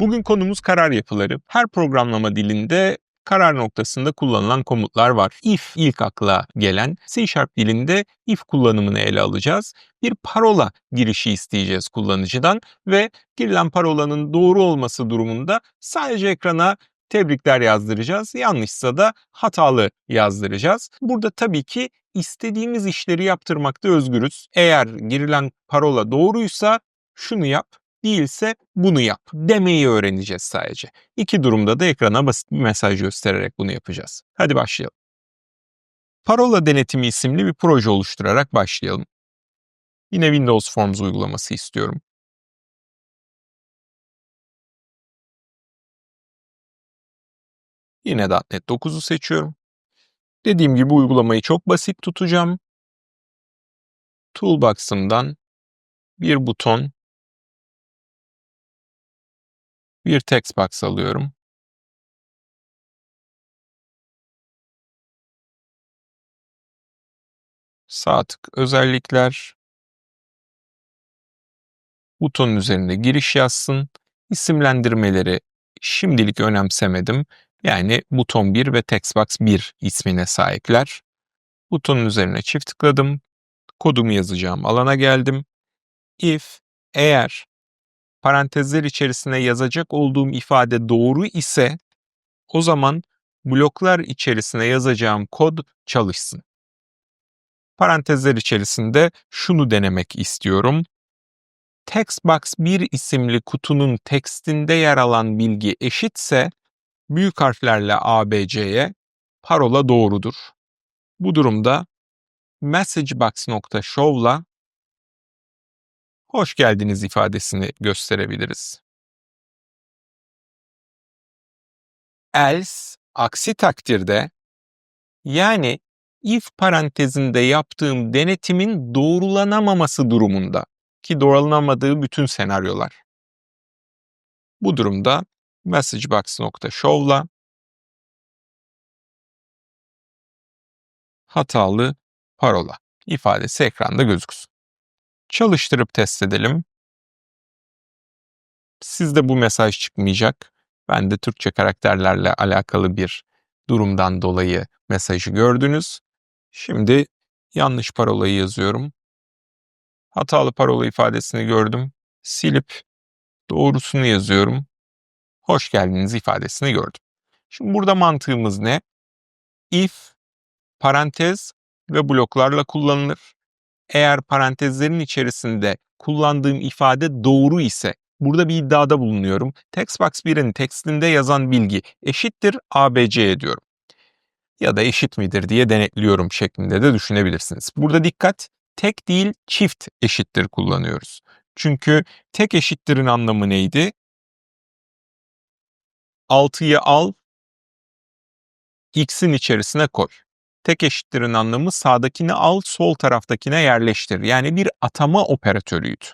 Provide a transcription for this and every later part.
Bugün konumuz karar yapıları. Her programlama dilinde karar noktasında kullanılan komutlar var. If ilk akla gelen C Sharp dilinde if kullanımını ele alacağız. Bir parola girişi isteyeceğiz kullanıcıdan ve girilen parolanın doğru olması durumunda sadece ekrana tebrikler yazdıracağız. Yanlışsa da hatalı yazdıracağız. Burada tabii ki istediğimiz işleri yaptırmakta özgürüz. Eğer girilen parola doğruysa şunu yap, değilse bunu yap demeyi öğreneceğiz sadece. İki durumda da ekrana basit bir mesaj göstererek bunu yapacağız. Hadi başlayalım. Parola denetimi isimli bir proje oluşturarak başlayalım. Yine Windows Forms uygulaması istiyorum. Yine .NET 9'u seçiyorum. Dediğim gibi uygulamayı çok basit tutacağım. Toolbox'ımdan bir buton, bir text box alıyorum. Sağ tık özellikler. Butonun üzerinde giriş yazsın. İsimlendirmeleri şimdilik önemsemedim. Yani buton 1 ve textbox 1 ismine sahipler. Butonun üzerine çift tıkladım. Kodumu yazacağım alana geldim. If eğer parantezler içerisine yazacak olduğum ifade doğru ise o zaman bloklar içerisine yazacağım kod çalışsın. Parantezler içerisinde şunu denemek istiyorum. Textbox 1 isimli kutunun tekstinde yer alan bilgi eşitse büyük harflerle ABC'ye parola doğrudur. Bu durumda messagebox.show'la hoş geldiniz ifadesini gösterebiliriz. Else aksi takdirde yani if parantezinde yaptığım denetimin doğrulanamaması durumunda ki doğrulanamadığı bütün senaryolar. Bu durumda messagebox.show'la hatalı parola ifadesi ekranda gözüksün. Çalıştırıp test edelim. Sizde bu mesaj çıkmayacak. Ben de Türkçe karakterlerle alakalı bir durumdan dolayı mesajı gördünüz. Şimdi yanlış parolayı yazıyorum. Hatalı parola ifadesini gördüm. Silip doğrusunu yazıyorum. Hoş geldiniz ifadesini gördüm. Şimdi burada mantığımız ne? If, parantez ve bloklarla kullanılır. Eğer parantezlerin içerisinde kullandığım ifade doğru ise burada bir iddiada bulunuyorum. Textbox 1'in tekstinde yazan bilgi eşittir ABC diyorum. Ya da eşit midir diye denetliyorum şeklinde de düşünebilirsiniz. Burada dikkat tek değil çift eşittir kullanıyoruz. Çünkü tek eşittirin anlamı neydi? 6'yı al, x'in içerisine koy. Tek eşittirin anlamı sağdakini al, sol taraftakine yerleştir. Yani bir atama operatörüydü.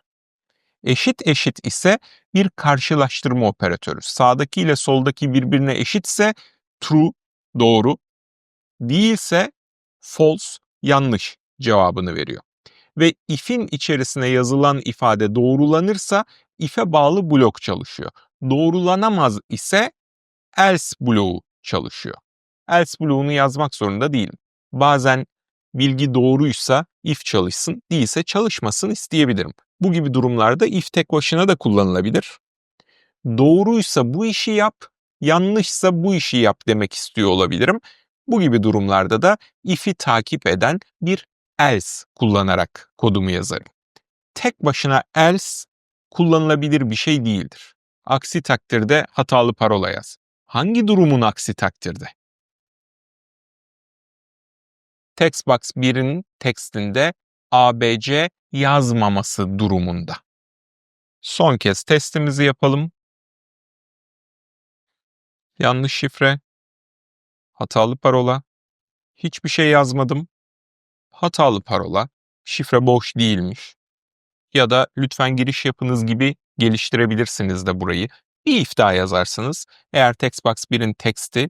Eşit eşit ise bir karşılaştırma operatörü. Sağdaki ile soldaki birbirine eşitse true, doğru, değilse false, yanlış cevabını veriyor. Ve if'in içerisine yazılan ifade doğrulanırsa if'e bağlı blok çalışıyor. Doğrulanamaz ise else bloğu çalışıyor. Else bloğunu yazmak zorunda değilim. Bazen bilgi doğruysa if çalışsın, değilse çalışmasın isteyebilirim. Bu gibi durumlarda if tek başına da kullanılabilir. Doğruysa bu işi yap, yanlışsa bu işi yap demek istiyor olabilirim. Bu gibi durumlarda da if'i takip eden bir else kullanarak kodumu yazarım. Tek başına else kullanılabilir bir şey değildir. Aksi takdirde hatalı parola yaz. Hangi durumun aksi takdirde? Textbox 1'in tekstinde ABC yazmaması durumunda. Son kez testimizi yapalım. Yanlış şifre, hatalı parola, hiçbir şey yazmadım, hatalı parola, şifre boş değilmiş ya da lütfen giriş yapınız gibi geliştirebilirsiniz de burayı. Bir if daha yazarsınız. Eğer Textbox 1'in teksti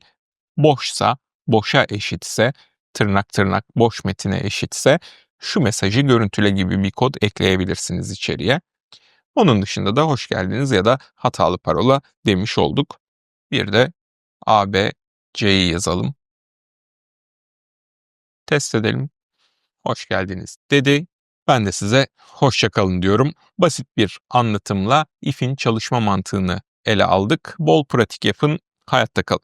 boşsa, boşa eşitse, tırnak tırnak boş metine eşitse şu mesajı görüntüle gibi bir kod ekleyebilirsiniz içeriye. Onun dışında da hoş geldiniz ya da hatalı parola demiş olduk. Bir de A, B, C'yi yazalım. Test edelim. Hoş geldiniz dedi. Ben de size hoşça kalın diyorum. Basit bir anlatımla if'in çalışma mantığını ele aldık. Bol pratik yapın, hayatta kalın.